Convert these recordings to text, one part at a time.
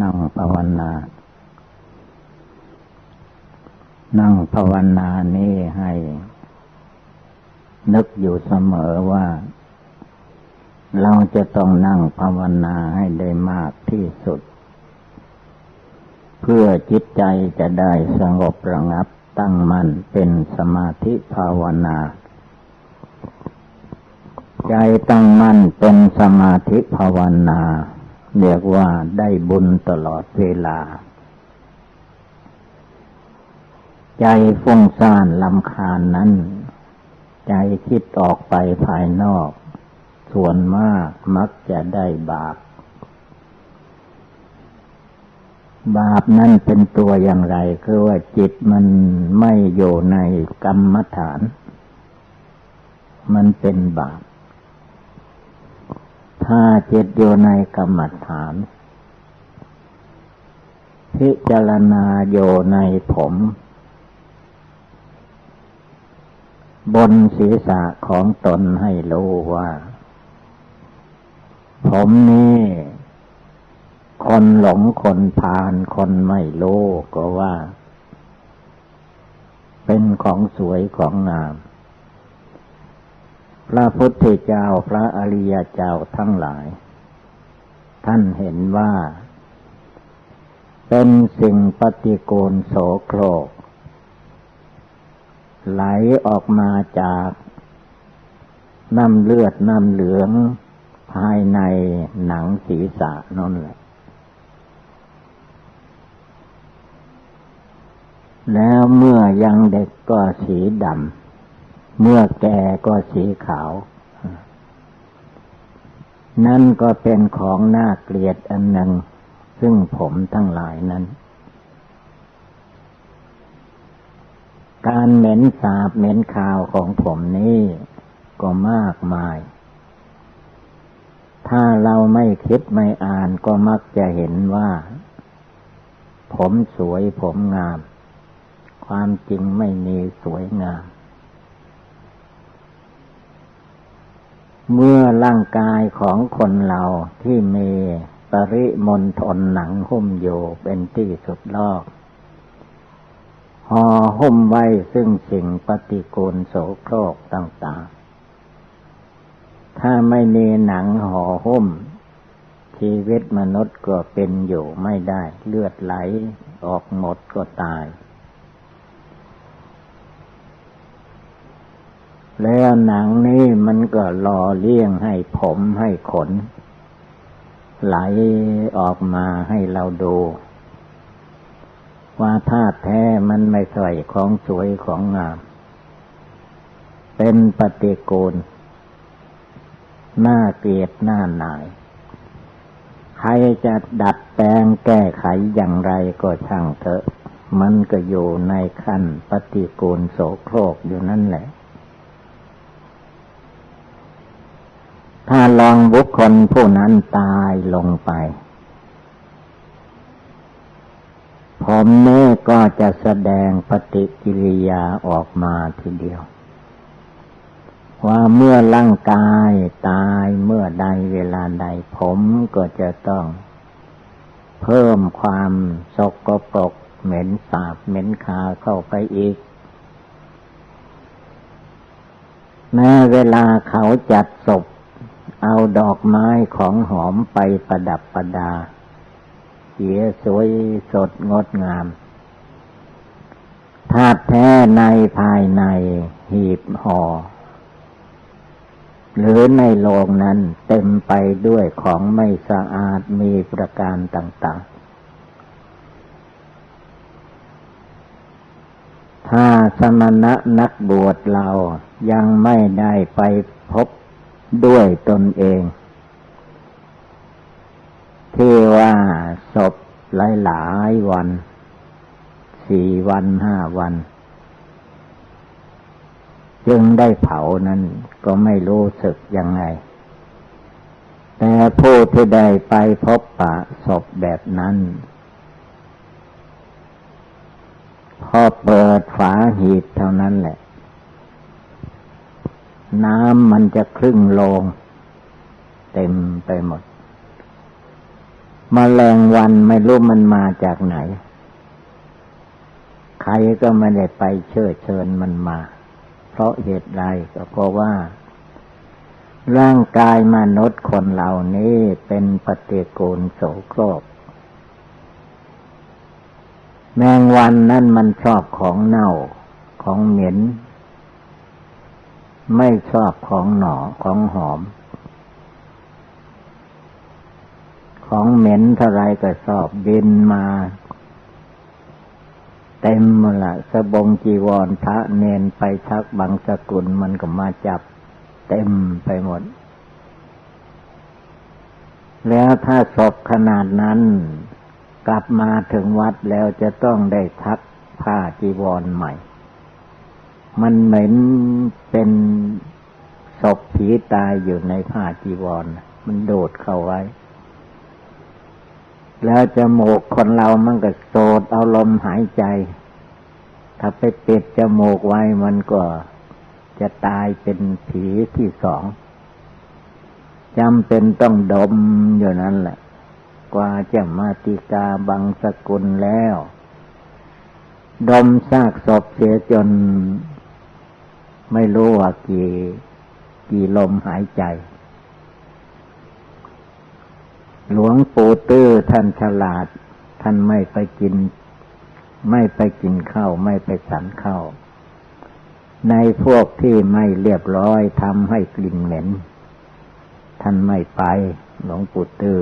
นั่งภาวนา นั่งภาวนานี้ให้ นึกอยู่เสมอว่า เราจะต้องนั่งภาวนาให้ได้มากที่สุด เพื่อจิตใจจะได้สงบระงับตั้งมั่นเป็นสมาธิภาวนา ใจตั้งมั่นเป็นสมาธิภาวนา เรียกว่าได้บุญตลอดเวลา ใจฟุ้งซ่านลำคาญนั้น ใจคิดออกไปภายนอก ส่วนมากมักจะได้บาป บาปนั้นเป็นตัวอย่างไร คือว่าจิตมันไม่อยู่ในกรรมฐาน มันเป็นบาป ถ้าจิตอยู่ในกรรมฐาน พิจารณาโยในผม บนศีรษะของตนให้รู้ว่า ผมนี่คนหลงคนพานคนไม่รู้ก็ว่า เป็นของสวยของงาม พระพุทธเจ้าพระอริยเจ้าทั้งหลาย ท่านเห็นว่า เป็นสิ่งปฏิโกูลโสโครก ไหลออกมาจากน้ำเลือดน้ำเหลืองภายในหนังศีรษะนั่นแหละ แล้วเมื่อยังเด็กก็สีดำ เมื่อแก่ก็สีขาว นั่นก็เป็นของน่าเกลียดอันหนึ่ง ซึ่งผมทั้งหลายนั้น การเหม็นสาบเหม็นขาวของผมนี้ก็มากมาย ถ้าเราไม่คิดไม่อ่านก็มักจะเห็นว่า ผมสวยผมงาม ความจริงไม่มีสวยงาม เมื่อร่างกายของคนเราที่มีปริมณฑลหนังหุ้มอยู่เป็นที่สุดลอกห่อหุ้มไว้ซึ่งสิ่งปฏิกูลโสโครกต่างๆ ถ้าไม่มีหนังห่อหุ้ม ชีวิตมนุษย์ก็เป็นอยู่ไม่ได้ เลือดไหลออกหมดก็ตาย แล้วหนังนี้มันก็หล่อเลี้ยงให้ผมให้ขน ไหลออกมาให้เราดู ว่าธาตุแท้มันไม่ใส่ของสวยของงาม เป็นปฏิกูลหน้าเกลียดหน้าหนาย ใครจะดัดแปลงแก้ไขอย่างไรก็ช่างเถอะ มันก็อยู่ในขั้นปฏิกูลโสโครกอยู่นั่นแหละ ถ้าลองบุคคลผู้นั้นตายลงไป ผมนี้ก็จะแสดงปฏิกิริยาออกมาทีเดียว ว่าเมื่อร่างกายตายเมื่อใดเวลาใดผมก็จะต้อง เพิ่มความสกปรกเหม็นสาบเหม็นคาเข้าไปอีกแม้เวลาเขาจัดศพ เอาดอกไม้ของหอมไปประดับประดา เสียสวยสดงดงามธาตุแท้ในภายในหีบห่อ หรือในโลงนั้นเต็มไปด้วยของไม่สะอาดมีประการต่าง ๆ ถ้าสมณะนักบวชเรายังไม่ได้ไปพบ ด้วยตนเองที่ว่าศพหลายหลายวัน สี่วันห้าวัน จึงได้เผานั้นก็ไม่รู้สึกยังไง แต่ผู้ที่ได้ไปพบปะศพแบบนั้น พอเปิดฝาหีบเท่านั้นแหละ น้ำมันจะครึ่งโลง เต็มไปหมดมแมลงวันไม่รู้มันมาจากไหน ใครก็ไม่ได้ไปเชิญเชิญมันมา เพราะเหตุใดก็เพราะว่า ร่างกายมนุษย์คนเหล่านี้เป็นปฏิกูลโสโครกแมงวันนั่นมันชอบของเน่าของเหม็น ไม่ชอบของหนอของหอม ของเหม็นเท่าไรก็สอบบินมา เต็มมละสบงจีวรพระเนนไปชักบังสกุลมันก็มาจับ เต็มไปหมด แล้วถ้าศพขนาดนั้น กลับมาถึงวัดแล้วจะต้องได้ทักผ้าจีวรใหม่ มันเหม็นเป็นศพผีตายอยู่ในผ้าจีวร มันโดดเข้าไว้ แล้วจมูกคนเรามันก็โสดเอาลมหายใจ ถ้าไปปิดจมูกไว้มันก็จะตายเป็นผีที่สองจำเป็นต้องดมอยู่นั่นแหละ กว่าจะมาติกาบังสกุลแล้ว ดมซากศพเสียจน ไม่รู้ว่ากี่กี่ลมหายใจ หลวงปู่ตื้อท่านฉลาด ท่านไม่ไปกิน ไม่ไปกินข้าวไม่ไปสันข้าวในพวกที่ไม่เรียบร้อยทำให้กลิ่นเหม็น ท่านไม่ไปหลวงปู่ตื้อ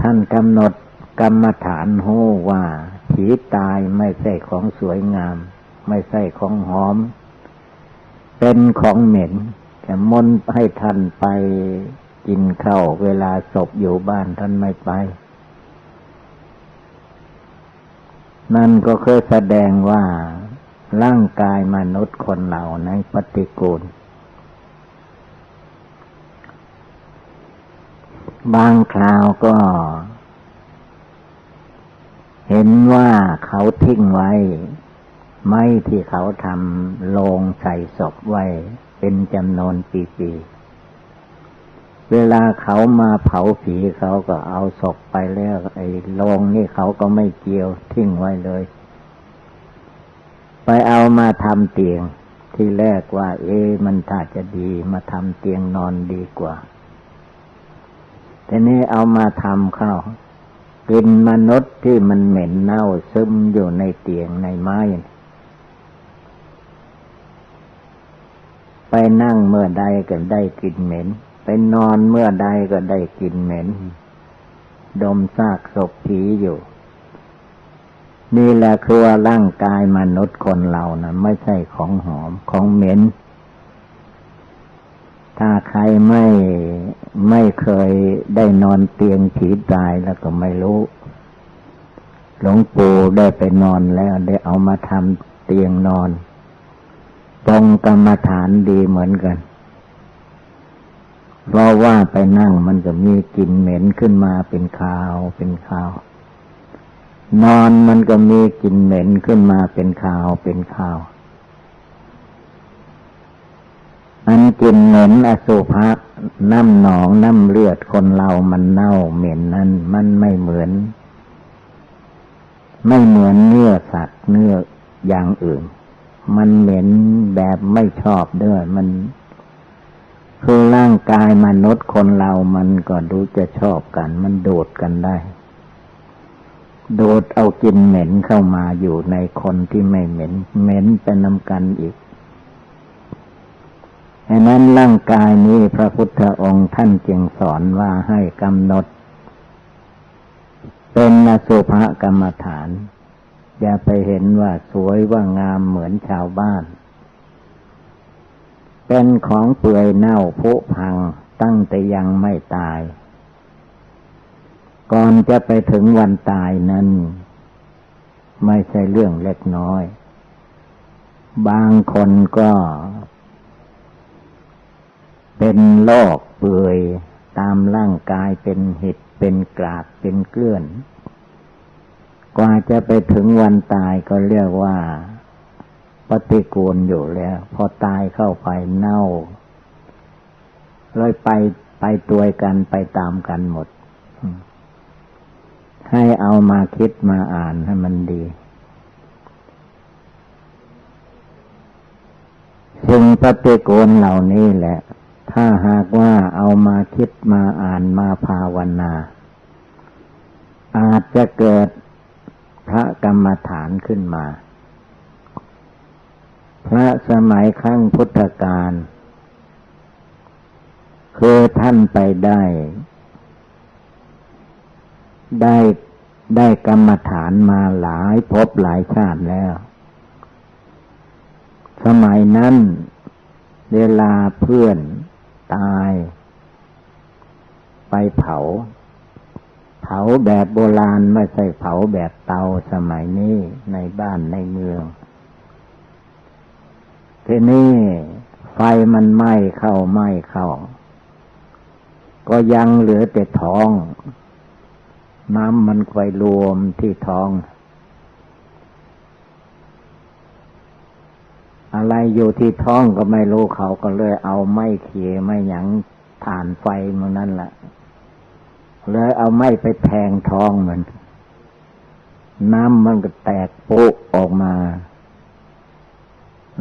ท่านกำหนดกรรมฐานโหว่าผีตายไม่ใช่ของสวยงาม ไม่ใช่ของหอม เป็นของเหม็นแต่มนให้ท่านไปกินข้าวเวลาศพอยู่บ้านท่านไม่ไป นั่นก็คือแสดงว่าร่างกายมนุษย์คนเราในปฏิกูล บางคราวก็ เห็นว่าเขาทิ้งไว้ ไม่ที่เขาทำโลงใส่ศพไว้ เป็นจำนวนปีๆ เวลาเขามาเผาผีเขาก็เอาศพไปแล้ว ไอ้โลงนี่เขาก็ไม่เกี่ยวทิ้งไว้เลย ไปเอามาทำเตียงที่แรกว่า เอ๊มันถ้าจะดีมาทำเตียงนอนดีกว่าทีนี้เอามาทำเข้ากินมนุษย์ที่มันเหม็นเน่าซึมอยู่ในเตียงในไม้ ไปนั่งเมื่อใดก็ได้กลิ่นเหม็น ไปนอนเมื่อใดก็ได้กลิ่นเหม็น ดมซากศพผีอยู่ นี่แหละคือว่าร่างกายมนุษย์คนเรานะไม่ใช่ของหอมของเหม็น ถ้าใครไม่ไม่เคยได้นอนเตียงผีตายแล้วก็ไม่รู้ หลวงปู่ได้ไปนอนแล้วได้เอามาทำเตียงนอน ตรงกรรมฐานดีเหมือนกัน เพราะว่าไปนั่งมันจะมีกลิ่นเหม็นขึ้นมาเป็นคาวเป็นคาว นอนมันก็มีกลิ่นเหม็นขึ้นมาเป็นคาวเป็นคาวอันกลิ่นเหม็นอสุภะน้ำหนองน้ำเลือดคนเรามันเน่าเหม็นนั้นมันไม่เหมือน ไม่เหมือนเนื้อสัตว์เนื้ออย่างอื่น มันเหม็นแบบไม่ชอบด้วยมัน คือร่างกายมนุษย์คนเรามันก็ดูจะชอบกัน มันโดดกันได้โดดเอากินเหม็นเข้ามาอยู่ในคนที่ไม่เหม็น เหม็นเป็นนำกันอีกฉะนั้นร่างกายนี้พระพุทธองค์ท่านจึงสอนว่าให้กำหนด เป็นนสุภกรรมฐาน อย่าไปเห็นว่าสวยว่างามเหมือนชาวบ้าน เป็นของเปื่อยเน่าผุพังตั้งแต่ยังไม่ตาย ก่อนจะไปถึงวันตายนั้น ไม่ใช่เรื่องเล็กน้อย บางคนก็ เป็นโรคเปื่อยตามร่างกายเป็นเห็ดเป็นกราดเป็นเกลื่อน กว่าจะไปถึงวันตายก็เรียกว่า ปฏิกูลอยู่แล้ว พอตายเข้าไปเน่า เลยไปไปตัวกันไปตามกันหมด ให้เอามาคิดมาอ่านให้มันดีสิ่งปฏิกูลเหล่านี้แหละ ถ้าหากว่าเอามาคิดมาอ่านมาภาวนา อาจจะเกิด พระกรรมฐานขึ้นมา พระสมัยครั้งพุทธกาลคือท่านไปได้ ได้ได้กรรมฐานมาหลายภพหลายชาติแล้ว สมัยนั้น เวลาเพื่อนตาย ไปเผา เผาแบบโบราณไม่ใช่เผาแบบเตาสมัยนี้ในบ้านในเมือง ทีนี้ไฟมันไหม้เข้าไหม้เข้า ก็ยังเหลือแต่ท้อง น้ำมันคอยรวมที่ท้อง อะไรอยู่ที่ท้องก็ไม่รู้เขาก็เลยเอาไม้เขียไม้หยังฐานไฟมันนั่นแหละ เลยเอาไม้ไปแทงท้องมัน น้ำมันก็แตกปุออกมา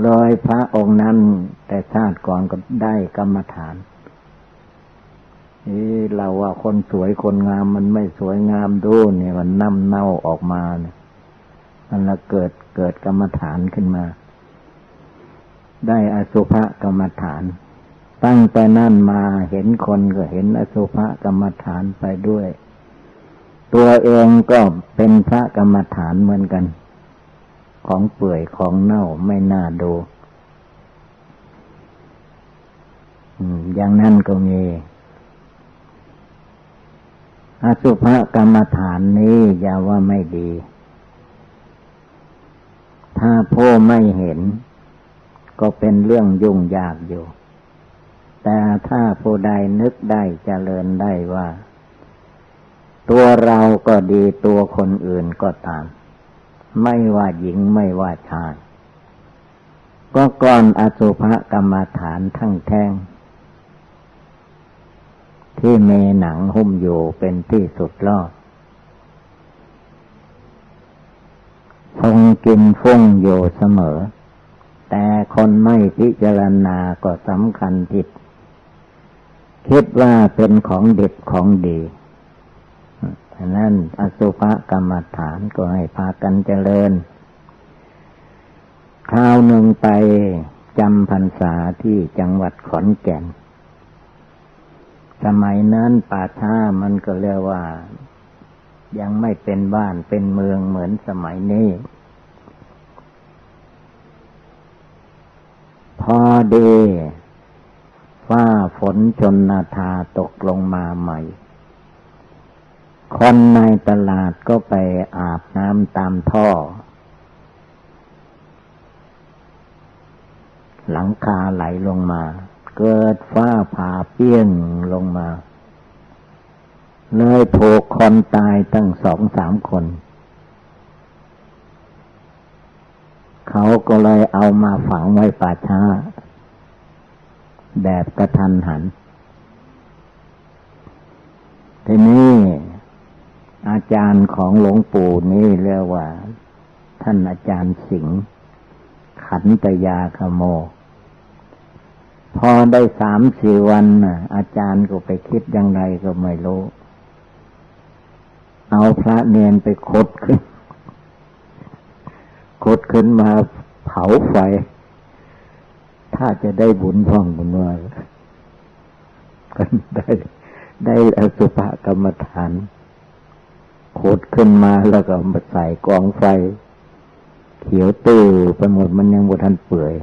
เลยพระองค์นั้น แต่ชาติก่อนก็ได้กรรมฐานนี่เราว่าคนสวยคนงามมันไม่สวยงามดูเนี่ยมันน้ำเน่าออกมาเนี่ยมันละเกิดเกิดกรรมฐานขึ้นมา ได้อสุภกรรมฐาน ตั้งแต่นั่นมาเห็นคนก็เห็นอสุภกรรมฐานไปด้วย ตัวเองก็เป็นพระกรรมฐานเหมือนกัน ของเปื่อยของเน่าไม่น่าดูอย่างนั้นก็มี อสุภกรรมฐานนี้อย่าว่าไม่ดี ถ้าพ่อไม่เห็น ก็เป็นเรื่องยุ่งยากอยู่ แต่ถ้าผู้ใดนึกได้เจริญได้ว่า ตัวเราก็ดีตัวคนอื่นก็ตาม ไม่ว่าหญิงไม่ว่าชาย ก็ก่อนอสุภกรรมฐานทั้งแท่งที่เมหนังหุ้มอยู่เป็นที่สุดรอดทรงกินฟุ้งอยู่เสมอ แต่คนไม่พิจารณาก็สำคัญผิด คิดว่าเป็นของเด็ดของดีฉะนั้นอสุภกรรมฐานก็ให้พากันเจริญ คราวหนึ่งไปจำพรรษาที่จังหวัดขอนแก่น สมัยนั้นป่าช้ามันก็เรียกว่า ยังไม่เป็นบ้านเป็นเมืองเหมือนสมัยนี้ พอดี ฟ้าฝนชนนาทาตกลงมาใหม่ คนในตลาดก็ไปอาบน้ำตามท่อ หลังคาไหลลงมา เกิดฟ้าผ่าเปี้ยงลงมา เลยถูกคนตายตั้งสองสามคน เขาก็เลยเอามาฝังไว้ป่าช้า แบบกระทันหัน ทีนี้อาจารย์ของหลวงปู่นี่เรียกว่า ท่านอาจารย์สิงห์ขันตยาคโม พอได้สามสี่วันอาจารย์ก็ไปคิดยังไงก็ไม่รู้ เอาพระเนียนไปคดขึ้น คดขึ้นมาเผาไฟ ถ้าจะได้บุญพ่องบุญว่าก็ได้ได้อสุภกรรมฐานขุดขึ้นมาแล้วก็มาใส่กองไฟ เขียวตื้อไปหมดมันยังบทันเปื่อย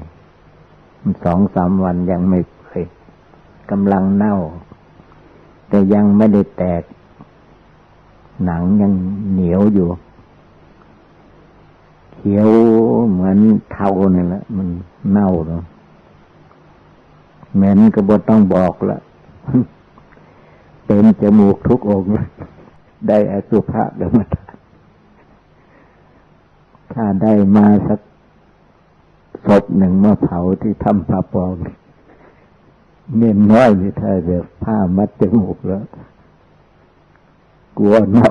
สองสามวันยังไม่เปื่อยกำลังเน่า แต่ยังไม่ได้แตก หนังยังเหนียวอยู่ เขียวเหมือนเท่านี่แหละมันเน่าเนาะ เหม็นก็บต้องบอกละเต็มจมูกทุกองได้อสุภะกรรมฐานถ้าได้มาสักศพหนึ่งมาเผาที่ทำผ้าปองเน้นน้อยนี่ถ้าแบบผ้ามัดจมูกแล้ว กลัวเน่า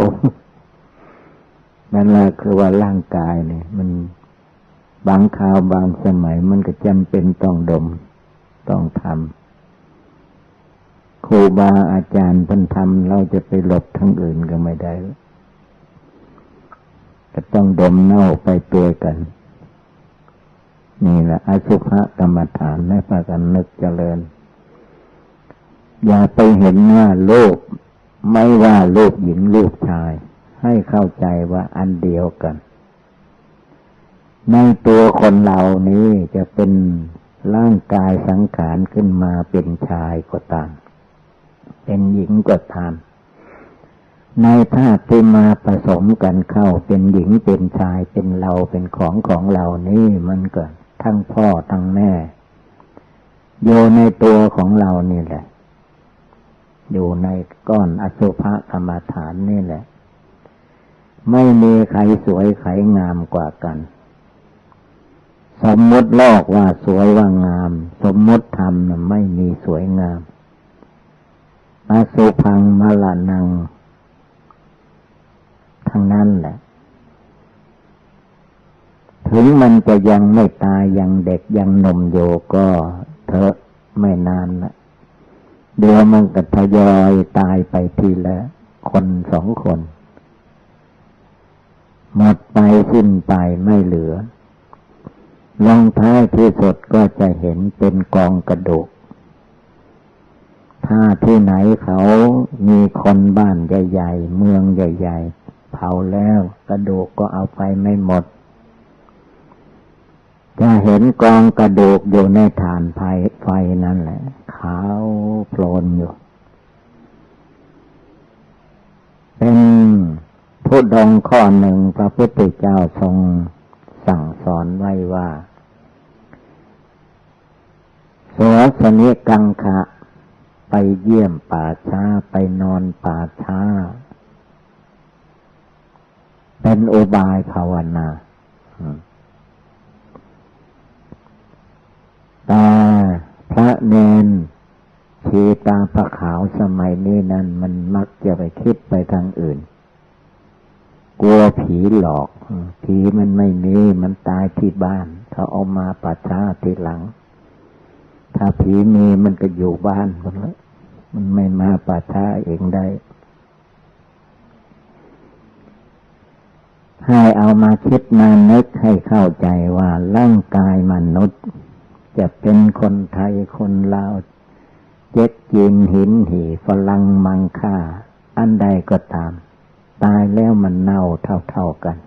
นั่นแหละคือว่าร่างกายเนี่ย มันบางคราวบางสมัยมันก็จำเป็นต้องดม ต้องทำครูบาอาจารย์พันทำเราจะไปหลบทั้งอื่นก็ไม่ได้ก็ต้องดมเน่าไปตัวกัน นี่แหละอสุภกรรมฐานให้พากันนึกเจริญ อย่าไปเห็นว่าโลก ไม่ว่าโลกหญิงโลกชาย ให้เข้าใจว่าอันเดียวกัน ในตัวคนเหล่านี้จะเป็น ร่างกายสังขารขึ้นมาเป็นชายก็ตาม เป็นหญิงก็ตาม ในธาตุที่มาผสมกันเข้าเป็นหญิงเป็นชายเป็นเราเป็นของของเรานี่มันเก็ทั้งพ่อทั้งแม่โยในตัวของเรานี่แหละ อยู่ในก้อนอสุภกรรมฐานนี่แหละ ไม่มีใครสวยใครงามกว่ากัน สมมติลอกว่าสวยว่างาม สมมติธรรมไม่มีสวยงามอสุพังมลานัง ทั้งนั้นแหละ ถึงมันจะยังไม่ตายยังเด็กยังหนุ่มโยก็เถอะไม่นานละเดี๋ยวมันก็ทยอยตายไปทีละคนสองคน หมดไปสิ้นไปไม่เหลือ ลงท้ายที่สุดก็จะเห็นเป็นกองกระดูก ถ้าที่ไหนเขามีคนบ้านใหญ่ๆ เมืองใหญ่ๆ เผาแล้วกระดูกก็เอาไปไม่หมด จะเห็นกองกระดูกอยู่ในฐานไฟไฟนั่นแหละ ขาวโพลนอยู่ เป็นผู้ดองข้อหนึ่งพระพุทธเจ้าทรง สั่งสอนไว้ว่าสวสนิกังคะ ไปเยี่ยมป่าช้าไปนอนป่าช้า เป็นอุบายภาวนาแต่พระเนนชีตาพระขาวสมัยนี้นั้นมันมักจะไปคิดไปทางอื่น กลัวผีหลอก ผีมันไม่มีมันตายที่บ้าน เขาเอามาปัจฉาทีหลัง ถ้าผีมีมันก็อยู่บ้านคนละมันไม่มาปัจฉาเองได้ให้เอามาคิดมานึกให้เข้าใจว่าร่างกายมนุษย์ จะเป็นคนไทยคนลาวเจ็ดจีนหินหีฝรั่งมังค่า อันใดก็ตาม ตายแล้วมันเน่าเท่าๆกัน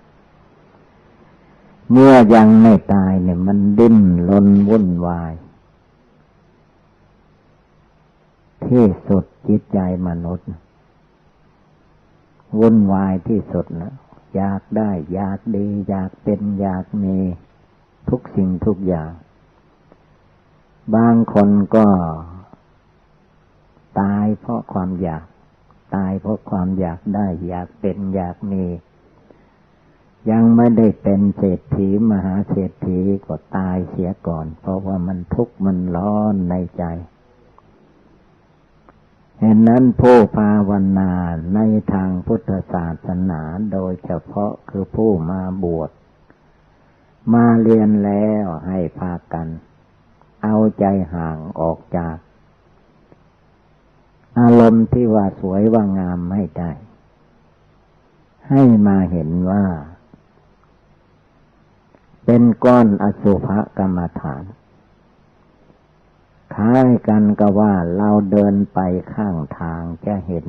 เมื่อยังไม่ตายเนี่ย มันดิ้นลนวุ่นวาย ที่สุดจิตใจมนุษย์ วุ่นวายที่สุดนะอยากได้ อยากดี อยากเป็น อยากมีทุกสิ่งทุกอย่าง บางคนก็ตายเพราะความอยาก ตายเพราะความอยากได้ อยากเป็นอยากมี ยังไม่ได้เป็นเศรษฐีมหาเศรษฐีก็ตายเสียก่อน เพราะว่ามันทุกข์มันร้อนในใจเห็นนั้นผู้ภาวนาในทางพุทธศาสนาโดยเฉพาะคือผู้มาบวช มาเรียนแล้วให้พากัน เอาใจห่างออกจาก อารมณ์ที่ว่าสวยว่างามไม่ได้ ให้มาเห็นว่า เป็นก้อนอสุภกรรมฐานคล้ายกันก็ว่าเราเดินไปข้างทางจะเห็น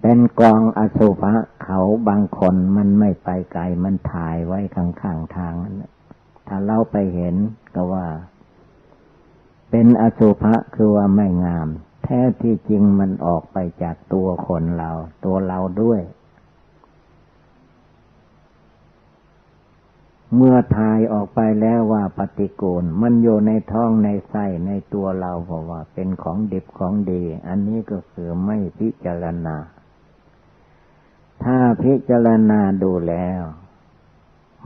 เป็นกองอสุภะเขาบางคนมันไม่ไปไกลมันถ่ายไว้ข้างข้างทาง ถ้าเราไปเห็นก็ว่า เป็นอสุภะคือว่าไม่งาม แท้ที่จริงมันออกไปจากตัวคนเรา ตัวเราด้วย เมื่อทายออกไปแล้วว่าปฏิกูล มันอยู่ในท้องในไส้ในตัวเราเพราะว่า เป็นของดิบของดี อันนี้ก็คือไม่พิจารณา ถ้าพิจารณาดูแล้ว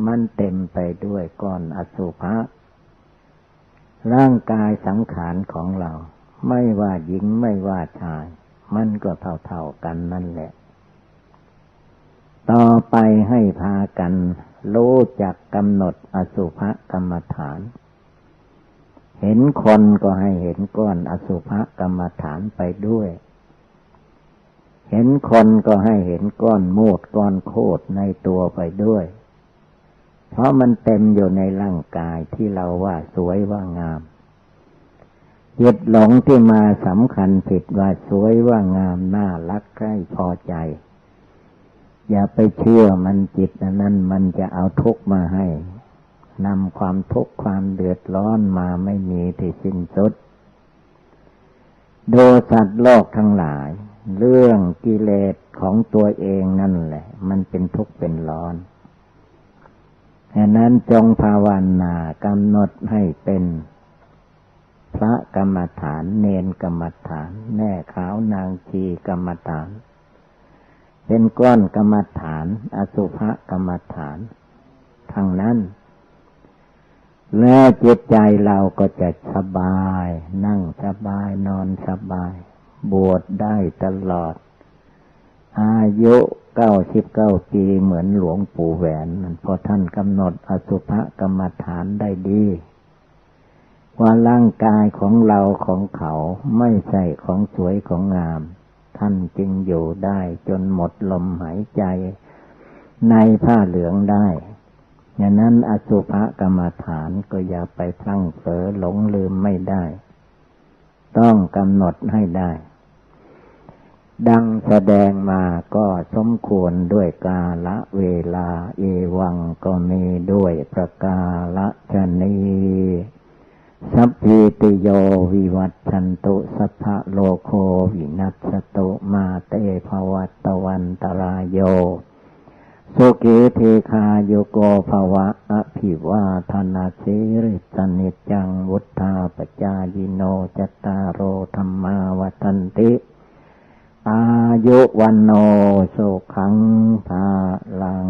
มันเต็มไปด้วยก้อนอสุภะ ร่างกายสังขารของเรา ไม่ว่าหญิงไม่ว่าชาย มันก็เท่าๆกันนั่นแหละ ต่อไปให้พากันรู้จักกำหนดอสุภกรรมฐาน เห็นคนก็ให้เห็นก้อนอสุภกรรมฐานไปด้วย เห็นคนก็ให้เห็นก้อนโมดก้อนโคดในตัวไปด้วย เพราะมันเต็มอยู่ในร่างกายที่เราว่าสวยว่างามจิตหลงที่มาสำคัญผิดว่าสวยว่างามน่ารักใคร่พอใจ อย่าไปเชื่อมันจิตนั้นมันจะเอาทุกข์มาให้นำความทุกข์ความเดือดร้อนมาไม่มีที่สิ้นสุด ดูสัตว์โลกทั้งหลาย เรื่องกิเลสของตัวเองนั่นแหละ มันเป็นทุกข์เป็นร้อน ฉะนั้นจงภาวนากำหนดให้เป็น พระกรรมฐาน เนนกรรมฐาน แม่ขาวนางชีกรรมฐาน เป็นก้อนกรรมฐาน อสุภกรรมฐานทั้งนั้น แล้วจิตใจเราก็จะสบาย นั่งสบายนอนสบาย บวชได้ตลอด อายุเก้าสิบเก้าปีเหมือนหลวงปู่แหวนมันพอท่านกำหนดอสุภกรรมฐานได้ดี ว่าร่างกายของเราของเขาไม่ใช่ของสวยของงาม ท่านจึงอยู่ได้จนหมดลมหายใจในผ้าเหลืองได้อย่างนั้นอสุภกรรมฐานก็อย่าไปพลั้งเผลอหลงลืมไม่ได้ ต้องกำหนดให้ได้ ดังแสดงมาก็สมควรด้วยกาละเวลา เอวังก็มีด้วยประกาละชนีสัพพิติโยวิวัตชันตุสัพพะโลโควินัสตุมาเตภวัตวันตรายโยสุกิเทคาโยโกภวะอภิวาธนาสิริสนิจังวุธาปจายิโนจตารโรธรรมาวันติ อายุวันโนสุขังภาลัง